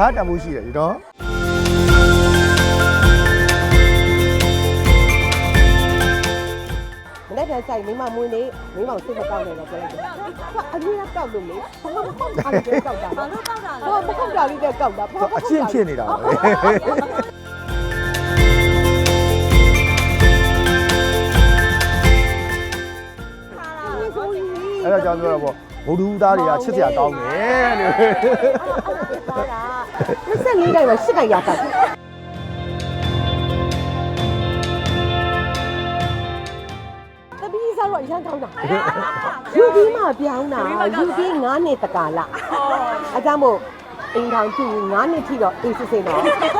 ဒါတန်ဖိုးရှိတယ်ဒီတော့မနေ့ကဆိုင်မိမမွေးနေမိမကိုစိတ်မကောက်နဲ့တော့ပြောလိုက်တယ်။အမြဲတမ်းကောက်လို့လေ။ဘာမှမကောက်တာလည်းကောက်တာ။ဘာလို့ကောက်တာ။ဘာမကောက်တာလေးလည်းကောက်တာ။ဘာမအချင်းဖြစ်နေတာပါပဲဆိုရင်အဲ့တော့ကျွန်တော်ပြောတော့ဗောဗုဒ္ဓဦးသားတွေကချစ်စရာကောင်းတယ်လို့ပါတာ 24တိုင်မှာ8တိုင်ရတာတပီးစားတော့အရန်ကောင်းတာယူပြီးမှပြောင်းတာယူပြီး9နှစ်တကာလအကြောင်းမို့အိမ်ထောင်ကြည့်9နှစ်ထိတော့အေးစစ်စစ်တော့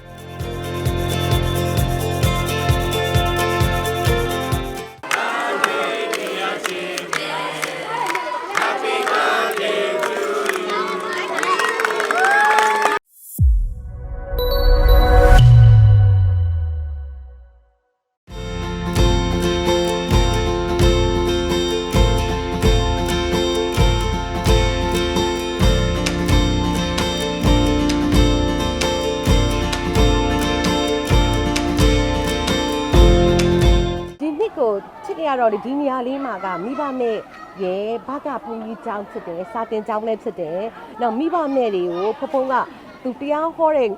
ကိုချစ်ကြရတော့ဒီနေရာလေးမှာကမိဘမဲ့ရဲဘကဘုံကြီးကျောင်းဖြစ်တယ်စာတင်ကျောင်းလည်းဖြစ်တယ်နောက်မိဘမဲ့တွေကိုဖဖုံးကသူတရားဟောတဲ့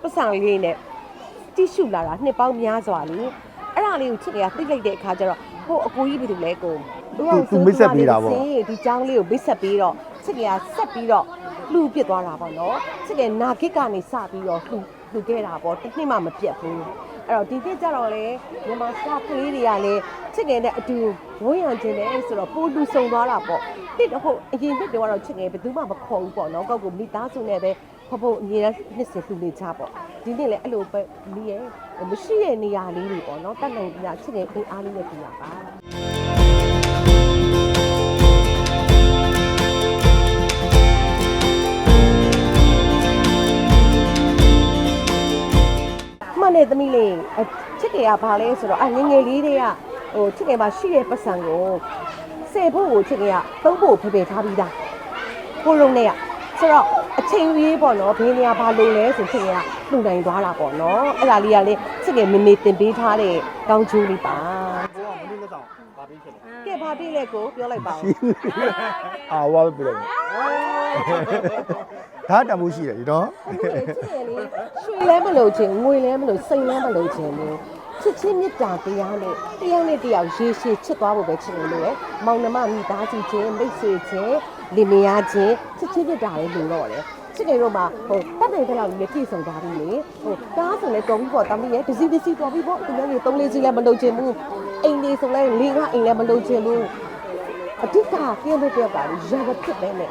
ပတ်စံလေးနဲ့တိရှုလာတာနှစ်ပေါင်းများစွာလေအဲ့ဒါလေးကိုချစ်ကြရသိလိုက်တဲ့အခါကျတော့ဟိုအကိုကြီးဘယ်လိုလဲကိုဒီကျောင်းလေးကိုမိတ်ဆက်ပြီးတော့ချစ်ကြရဆက်ပြီးတော့လှူပစ်သွားတာပေါ့နော်ချစ်ကြနာဂစ်ကနေစပြီးတော့လှူ လှူခဲ့တာပေါ့တစ်နှစ်မှမပြတ်ဘူးအဲ့တော့ဒီတစ်ကြတော့လေမြန်မာစတာကလေးတွေကလည်းချစ်ငယ်နဲ့အတူဝန်းရံခြင်းနဲ့ဆိုတော့ပိုလူဆုံသွားတာပေါ့တစ်တော့ဟုတ်အရင်တစ်တော့ကတော့ချစ်ငယ်ဘယ်သူမှမခေါ်ဘူးပေါ့နော်ကောက်ကမိသားစုနဲ့ပဲဖဖို့အမြဲတမ်းနှစ်စင်သူနေချပေါ့ဒီနေ့လည်းအဲ့လိုပဲလီးရဲ့မရှိတဲ့နေရာလေးတွေပေါ့နော်တတ်နိုင်ကြချစ်ငယ်အိမ်အားလေးနဲ့ပြရပါ ချစ်တယ်ကဘာလဲဆိုတော့အငယ်ငယ်လေးတွေကဟိုချစ်ငယ်မှာရှိတဲ့ပတ်စံကိုဆယ်ဖို့ကိုချစ်ငယ်ကသုံးဖို့ဖေဖေထားပြီးသားကိုလုံးနဲ့ကဆိုတော့အချိန်ကြီးပေါ့နော်ဘေးနေရာဘာလို့လဲဆိုချစ်ငယ်ကလှူနိုင်သွားတာပေါ့နော်အဲ့ဒါလေးကလေချစ်ငယ်မေမေတင်ပေးထားတဲ့ကောင်းချိုးလေးပါဘိုးကမင်းလက်ဆောင်ဗာပြီးဖြစ်တယ်ကဲဘာပြေးလဲကိုပြောလိုက်ပါဦးအာဝါပဲပြလိုက်ဒါတန်ဖိုးရှိတယ်ဒီတော့အခုလေချစ်ငယ်လေး ရွှေလဲမလို့ခြင်းငွေလဲမလို့စိန်လဲမလို့ခြင်းလို့ချစ်ချင်းမြတ်တာတရားနဲ့တရားနဲ့တရားရေရှည်ချစ်သွားဖို့ပဲချစ်နေလို့လေမောင်နှမမိသားစုချင်းမိတ်ဆွေချင်းလင်မယားချင်းချစ်ချင်းမြတ်တာလေးလို့တော့တယ်ချစ်နေတော့မှဟိုတတ်တယ်တဲ့လောက်ကြီးပြည့်စုံသွားပြီလေဟိုကားဆိုလဲတော်ပြီပေါ့တမီးရဲ့ဒစီဒစီတော်ပြီပေါ့သူလည်းနေသုံးလေးစီးလည်းမလုပ်ချင်ဘူးအိမ်လေးဆိုလဲလေးကအိမ်လည်းမလုပ်ချင်ဘူးအဓိကပြည့်တဲ့တယောက်ကလေရာဘဖြစ်ပဲနဲ့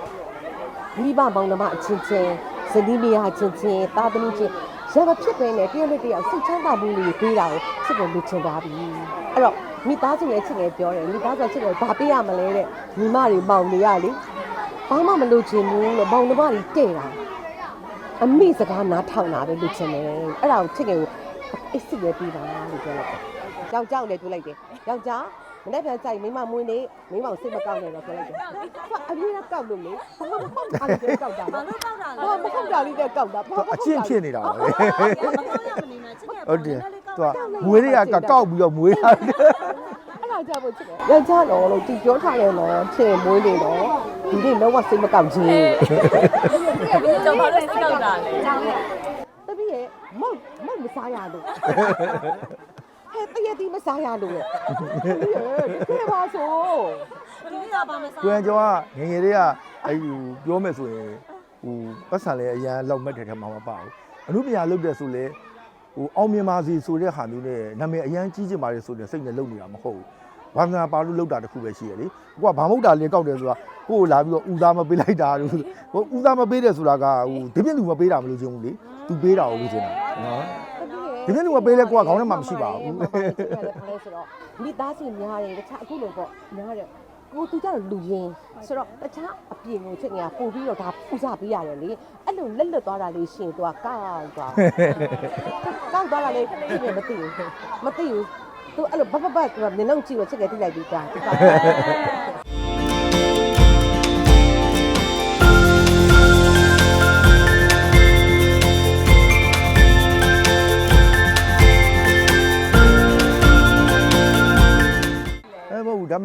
မိဘမောင်နှမအချင်းချင်းဇနီးမယားချင်းချင်းတာသမီးချင်း ရမဖြစ်ပဲနဲ့တယောက်နဲ့တယောက်စိတ်ချမ်းသာမှုလေးပေးတာကိုချစ်တယ်လူချင်သွားပြီအဲ့တော့မိသားစုနဲ့ချစ်တယ်ပြောတယ်မိသားစုချစ်တယ်ဘာပေးရမလဲတဲ့မိမတွေမောင်တွေရလေဘာမှမလုပ်ချင်ဘူးလို့မောင်နှမတွေတဲ့တာအမိစကားနားထောင်တာပဲလူချင်တယ်အဲ့ဒါကိုချစ်တယ်ကိုအစ်စ်ပဲပြီးပါလို့ပြောလိုက်တယ်ယောက်ျားကိုလည်းပြောလိုက်တယ်ယောက်ျား မနေ့ကဆိုင်မိမမွေးနေမိမကိုစိတ်မကောက်နဲ့တော့ပြောလိုက်တယ်အမြဲတမ်းကောက်လို့လေဘာမှမကောက်တာလည်းကောက်တာဘာလို့ကောက်တာဘာမဟုတ်တာလေးနဲ့ကောက်တာဘာမအချင်းဖြစ်နေတာပါပဲလဲမကောက်ရမနေနဲ့ချစ်တယ်ဟုတ်တယ်သူကမွေးတွေကကကောက်ပြီးတော့မွေးတာအဲ့ဒါကြောင့်မို့ချစ်တယ်ယောက်ျားတော်လို့ဒီပြောထားတယ်နော်ချစ်မွေးနေတော့ဒီနေ့လုံးဝစိတ်မကောက်ခြင်းကျွန်တော်ဘာလို့စိတ်ကောက်တာလဲတပည့်ရဲ့မောက်မောက်မစားရလို့ ဟဲ့တည့်ရည်မစားရလို့လေတပည့်ရဲ့ဒီခေပါဆိုဒီနေ့ကဘာမစားကိုရန်ကျော်ကငယ်ငယ်လေးကအဲ့ဟိုပြောမယ်ဆိုရင်ဟိုပတ်စံလည်းအရန်လောက်မဲ့တဲ့ထဲမှာမပါဘူးအမှုပညာလုပ်တဲ့ဆိုလေဟိုအောင်မြင်ပါစီဆိုတဲ့ဟာမျိုးနဲ့နာမည်အရန်ကြီးကျင်ပါတယ်ဆိုတဲ့စိတ်နဲ့လုပ်နေတာမဟုတ်ဘူးဘာသာပါလို့လုပ်တာတခုပဲရှိရလေကိုကဘာမဟုတ်တာလေးကောက်တယ်ဆိုတာကိုကိုလာပြီးတော့ဦးသားမပေးလိုက်တာလို့ဟိုဦးသားမပေးတယ်ဆိုတာကဟိုဒီပြည့်လူမပေးတာမလို့ချင်းဘူးလေသူပေးတာကိုလို့ချင်းတာနော်တပည့်ရဲ့ ဒီနေ့လူကပေးလဲကိုကခေါင်းထဲမှာမရှိပါဘူးဘာလဲဆိုတော့မိသားစုများတယ်တခြားအခုလိုပေါ့များတယ်ကိုသူကြတော့လူရင်းဆိုတော့တခြားအပြင်ကိုချက်ငါပို့ပြီးတော့ဒါပူစားပေးရတယ်လေအဲ့လိုလက်လွတ်သွားတာလေးရှင်သူကကောက်သွားကောက်သွားတာလေးပြည့်မသိဘူးမသိဘူးသူအဲ့လိုဘဘဘကမျက်လုံးကြည့်တော့ချက်ငယ်တိလိုက်ပြီးသား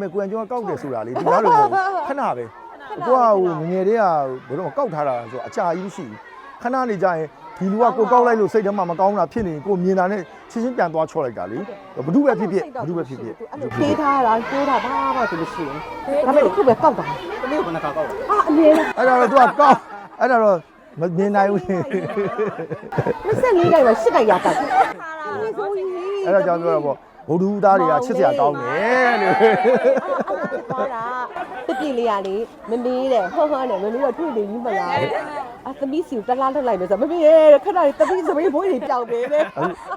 သူက မဲ့ကိုရန်ကျော်ကကောက်တယ်ဆိုတာလေဒီကားလိုမဟုတ်ဘူးခဏပဲကိုကဟိုငငယ်တည်းကဘယ်တော့ကောက်ထားတာဆိုတော့အချာကြီးမရှိဘူးခဏနေကြရင်ဒီလူကကိုကောက်လိုက်လို့စိတ်ထဲမှာမကောင်းတာဖြစ်နေကိုမြင်တာနဲ့ချင်းချင်းပြန်သွားချော့လိုက်တာလေဘ누구ပဲဖြစ်ဖြစ်ဘ누구ပဲဖြစ်ဖြစ် အဲ့လိုပေးထားတာတိုးတာဘာမှဆိုလို့ရှိရင်ဒါပေမဲ့တစ်ခုပဲကောက်တာ တမီးကိုဘယ်နှခါကောက်လဲ ဟာအမြဲတမ်း အဲ့ဒါတော့ तू ကကောက်အဲ့ဒါတော့မမြင်နိုင်ဘူး 24တိုင်မှာ8တိုင်ရတာဆိုရင် အဲ့ဒါကြောင့်ပြောတာပေါ့ ဗုဒ္ဓဦးသားတွေကချစ်စရာကောင်းတယ်လို့ဟောတာတပြည့်လေးရလေမမေးတယ်ဟောဟောနဲ့မမေးတော့တွေ့နေကြီးမလားအသမီးစီကိုတလားထုတ်လိုက်မယ်ဆိုမမေးရဲ့ခဏလေးသမီးစမေးဘိုးကြီးပြောင်းနေတယ်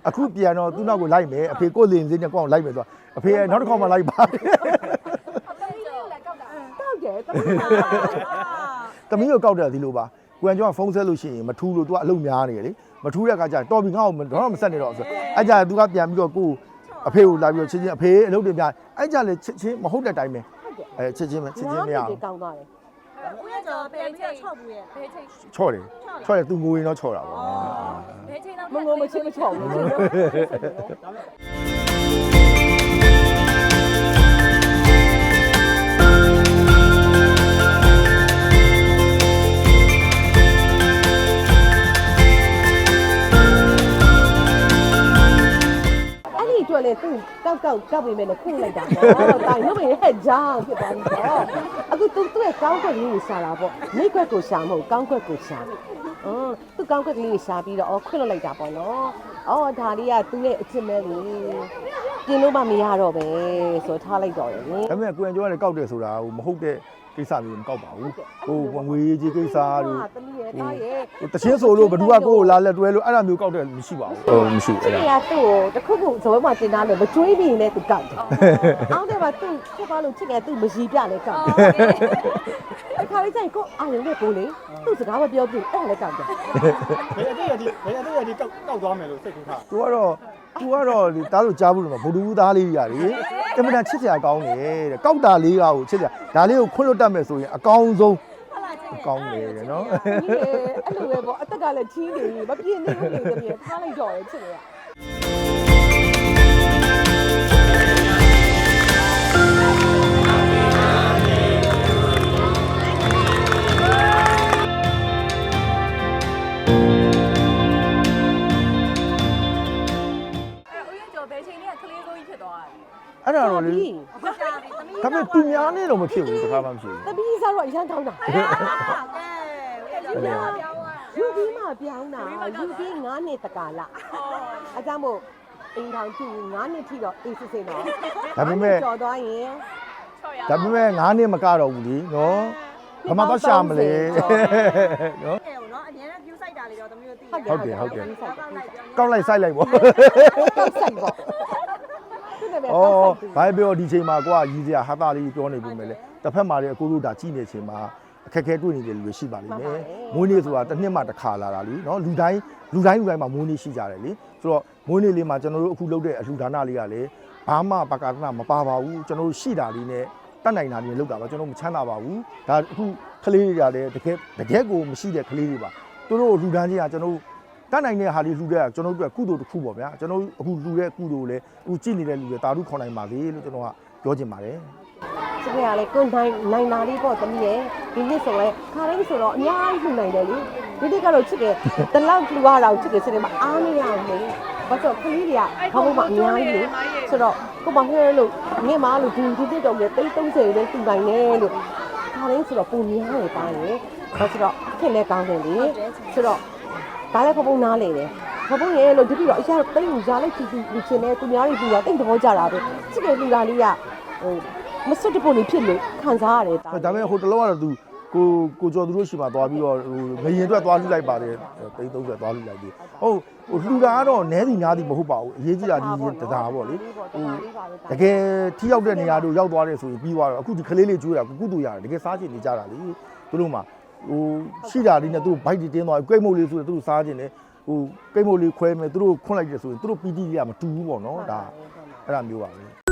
အခုပြန်တော့သူ့နောက်ကိုလိုက်မယ်အဖေကိုလင်စင်းနဲ့ကိုအောင်လိုက်မယ်ဆိုတော့အဖေကနောက်တစ်ခေါက်မှလိုက်ပါကောက်တယ်သမီးကတမီးကိုကောက်တယ်ဒီလိုပါကိုရန်ကျော်ကဖုန်းဆက်လို့ရှိရင်မထူးလို့ तू ကအလုပ်များနေတယ်လေမထူးတဲ့အခါကျရင်တော်ပြီငါ့ကိုတော့မဆက်နေတော့ဆိုအဲ့ကြ तू ကပြန်ပြီးတော့ကို အဖေကိုလာပြီးတော့ချစ်ချင်းအဖေအလုပ်တွေများအဲ့ကြလေချစ်ချင်းမဟုတ်တဲ့အတိုင်းပဲအဲချစ်ချင်းပဲချစ်ချင်းမရအောင်ကောင်းသွားတယ်ဦးရကျော်ပြန်ပြီးတော့ချော့ဘူးရဲ့ဘယ်ချိန်ချော့တယ်ချော့တယ် तू ငိုရင်တော့ချော့တာပေါ့ဘယ်ချိန်တော့မငုံမချင်းမချော်ဘူး က်လေသူကောက်ကောက်ကောက်ပြီးမဲ့လေခုလိုက်တာပေါ့တိုင်လို့ပဲဟဲ့ကြောင်ဖြစ်သွားပြီပေါ့အခုသူသူ့ရဲ့ကောင်းကွက်လေးကိုရှာတာပေါ့မိတ်ကွက်ကိုရှာမဟုတ်ကောင်းကွက်ကိုရှာအင်းသူကောင်းကွက်ကလေးကိုရှာပြီးတော့အော်ခွင့်လွတ်လိုက်တာပေါ့နော်အော်ဒါလေးကသူ့ရဲ့အချစ်မဲလေးပြင်လို့မမရတော့ပဲဆိုထားလိုက်တော့တယ်လေဒါပေမဲ့ကိုရန်ကျော်ကလည်းကောက်တယ်ဆိုတာဟိုမဟုတ်တဲ့ ကိစ္စမျိုးမကောက်ပါဘူးဟိုငွေကြီးကိစ္စတို့တမီးရဲ့တားရဲ့ဟိုတချင်းဆိုလို့ဘ누구ကကိုကိုလာလက်တွဲလို့အဲ့လိုမျိုးကောက်တယ်မရှိပါဘူးဟုတ်မရှိဒီအဲ့ဒါကသူ့ကိုတစ်ခုခုဇော်မတင်သားလို့မကြွေးပြီးနဲ့သူကောက်တယ်အောင်းတယ်မှာသူ့ချက်ပါလို့ချစ်တယ်သူ့မရီပြလဲကောက်တယ်အခါလေးကျရင်ကိုအာရုံနဲ့ကိုလေသူ့စကားမပြောဘူးအဲ့လည်းကောက်တယ်ဘယ်အတိတ်ရဒီဘယ်အတိတ်ရဒီကောက်ကောက်သွားမယ်လို့စိတ်ကူးထားသူကတော့သူကတော့ဒီတားလို့ကြားဘူးလို့မဗုဒ္ဓဦးသားလေးကြီးရတ ယ်အမှန်တန်ချစ်စရာကောင်းတယ်တဲ့ကောက်တာလေးကကိုချစ်စရာဒါလေးကိုခွင့်လွတ်တတ်မယ်ဆိုရင်အကောင်းဆုံးအကောင်းတယ်တဲ့နော်ဒီလေအဲ့လိုပဲပေါ့အသက်ကလည်းကြီးနေပြီမပြင်းနေဘူးလေတမီးထားလိုက်တော့ရဲ့ချစ်တယ် အဲ့ဒါတော့လေဟုတ်ကြပြီသမီးဒါပေမဲ့သူများနဲ့တော့မဖြစ်ဘူးတစ်ခါမှမဖြစ်တမီးစားတော့အရန်ကောင်းတာကဲဦးရကျော်ပြောင်းပြောင်းသွားယူပြီးမှပြောင်းတာယူပြီး9နှစ်တကာလအကြောင်းမို့အိမ်ထောင်ကြည့်9နှစ်ထိတော့အေးစစ်စစ်တော့ဘူးဒါပေမဲ့ကြော်သွားရင်ဒါပေမဲ့9နှစ်မကတော့ဘူးလीနော်ဘာမှတော့ရှာမလဲနော်ကဲဦးနော်အများနဲ့ view site တာလေးတော့သမီးတို့သိဟုတ်တယ်ဟုတ်တယ်ဟုတ်တယ်ကောက်လိုက်ပြောင်းကောက်လိုက်စိုက်လိုက်ပေါ့ကောက်ဆိုင်ပေါ့ သူလည်းပဲဩကောက်ဆိုင်ဘာပြောဒီချိန်မှာကိုကရည်စရာဟာတာလေးပြောနေပြီမဲ့လေတစ်ဖက်မှာလည်းအကိုတို့ဒါကြည့်နေချိန်မှာအခက်ခဲတွေ့နေတယ်လူတွေရှိပါလိမ့်မယ်မွေးနေ့ဆိုတာတစ်နှစ်မှတစ်ခါလာတာလीနော်လူတိုင်းလူတိုင်းလူတိုင်းမှာမွေးနေ့ရှိကြတယ်လीဆိုတော့မွေးနေ့လေးမှာကျွန်တော်တို့အခုလုပ်တဲ့အလှူဒါနလေးကလည်းဘာမှပကာသနာမပါပါဘူးကျွန်တော်တို့ရှိတာလေးနဲ့တတ်နိုင်တာလေးလုပ်တာပါကျွန်တော်မချမ်းသာပါဘူးဒါအခုကလေးတွေကလည်းတကယ်တကယ်ကိုမရှိတဲ့ကလေးတွေပါသူတို့လှူဒန်းခြင်းကကျွန်တော် တို့တတ်နိုင်တဲ့ဟာလေးလှူတဲ့ကကျွန်တော်တို့အတွက်ကုသိုလ်တစ်ခုပေါ့ဗျာကျွန်တော်တို့အခုလှူတဲ့ကုသိုလ်ကိုလည်းအခုကြည့်နေတဲ့လူတွေတာဓုခေါ်နိုင်ပါစေလို့ကျွန်တော်ကပြောချင်ပါတယ်စကရလေကိုနိုင်နိုင်လာလေးပေါ့သမီးရဲ့ဒီနှစ်ဆိုလဲခါတိုင်းဆိုတော့အများကြီးလှူနိုင်တယ်လေဒီနေ့ကတော့ချစ်တယ်တလောက်လှူရတာကိုချစ်တယ်စတယ်မှာအားမရဘူးလေဘာလို့ခလေးတွေကဘာလို့မှအများကြီးလေဆိုတော့ကိုမဟဲလို့ငင်မလို့ဒီဒီတစ်တော့လေတိတ်30လေးလှူနိုင်တယ်လို့ခါတိုင်းဆိုတော့ပုံများတယ်ပါရဲ့ဘာဆိုတော့ခင်လဲကောင်းတယ်လေဆိုတော့ ဒါလည်းဖဖုံနားလေတယ်ဖဖုံရဲ့လို့ဒီပြီးတော့အရာတိတ်ကိုရားလိုက်ကြည့်ကြည့်လူချင်းနဲ့သူများတွေပြတာတိတ်သဘောကြတာပဲချစ်တယ်လှူတာလေးကဟိုမစွတ်တပုံနေဖြစ်လို့ခံစားရတယ်တာဒါပေမဲ့ဟိုတလောကတော့သူကိုကိုကျော်သူတို့ရှိမှသွားပြီးတော့ဟိုငရင်အတွက်သွားလှူလိုက်ပါတယ်တိတ်30သွားလှူလိုက်ပြီဟုတ်ဟိုလှူတာကတော့နဲစီများသည်မဟုတ်ပါဘူးအရေးကြီးတာဒီရင်တသားပေါ့လေဟိုတကယ်ထိရောက်တဲ့နေရာတို့ရောက်သွားတယ်ဆိုရင်ပြီးသွားတော့အခုဒီကလေးလေးကျွေးတာကုတူရတယ်တကယ်စားချင်နေကြတာလေသူတို့မှ ဟိုရှိတာလေးနဲ့သူတို့ဘိုက်တွေတင်းသွားကိတ်မုတ်လေးဆိုရင်သူတို့စားချင်တယ်ဟိုကိတ်မုတ်လေးခွဲမယ်သူတို့ခွန့်လိုက်တယ်ဆိုရင်သူတို့ပီတိလေးကမတူဘူးပေါ့နော်ဒါအဲ့ဒါမျိုးပါပဲ